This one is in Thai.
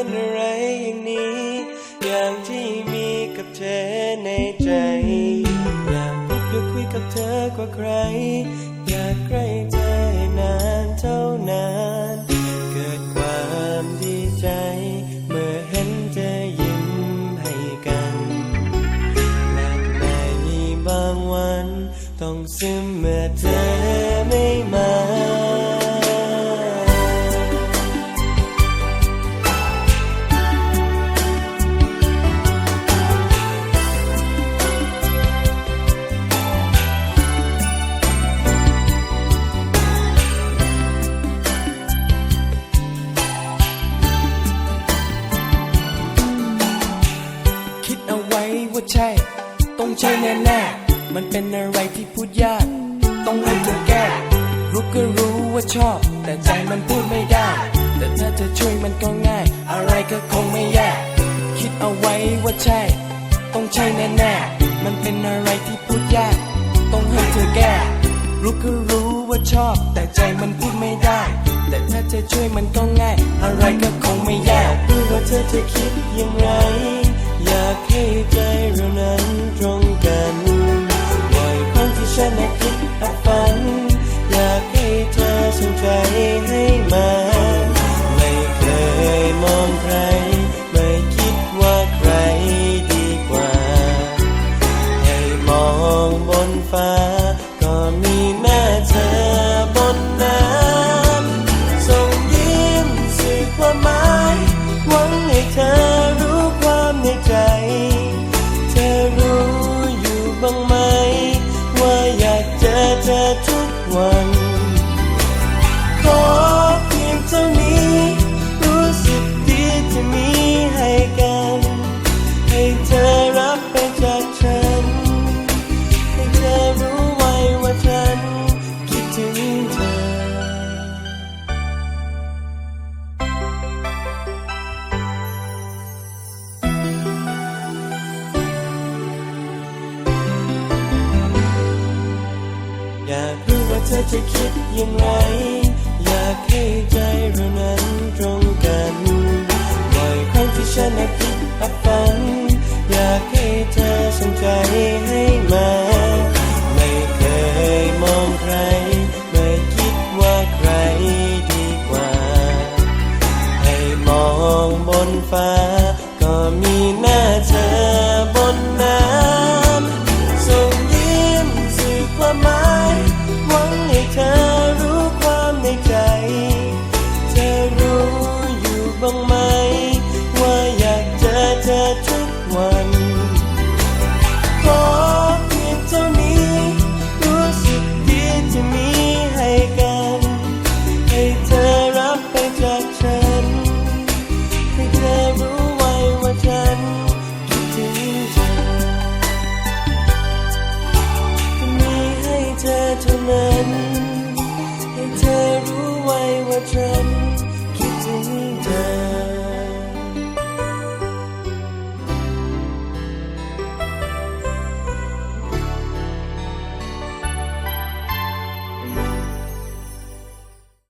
็นอะไรอย่างนี้ อย่างที่มีกับเธอในใจ อยากพบอยากคุยกับเธอกว่าใคร อยากใกล้เธอให้นานเท่านาน ต้องซึมเมื่อเธอไม่มาคิดเอาไว้ว่าใช่ ต้องใช่แน่ๆ มันเป็นอะไรที่พูดยาก ต้องให้เธอแก้รู้ก็รู้ว่าชอบ แต่ใจมันพูดไม่ได้ แต่ถ้าเธอช่วยมันก็ง่าย อะไรก็คงไม่แย่คิดเอาไว้ว่าใช่ ต้องใช่แน่ๆมันเป็นอะไรที่พูดยาก ต้องให้เธอแก้รู้ก็รู้ว่าชอบ แต่ใจมันพูดไม่ได้ แต่ถ้าเธอช่วยมันก็ง่าย อะไรก็ บ้างไหม ว่าอยากเจอเธอทุก ธอจะคิดอย่างไร อยากให้ใจเรานั้นตรงกันบ่อยครั้งที่ฉันอคิดแอบฝัน อยากให้เธอสนใจให้มา ไม่เคยมองใคร ไม่คิดว่าใครดีกว่า ให้มองบนฟ้า น ให้เธอรู้ไว้ว่าฉันคิดถึงเธอ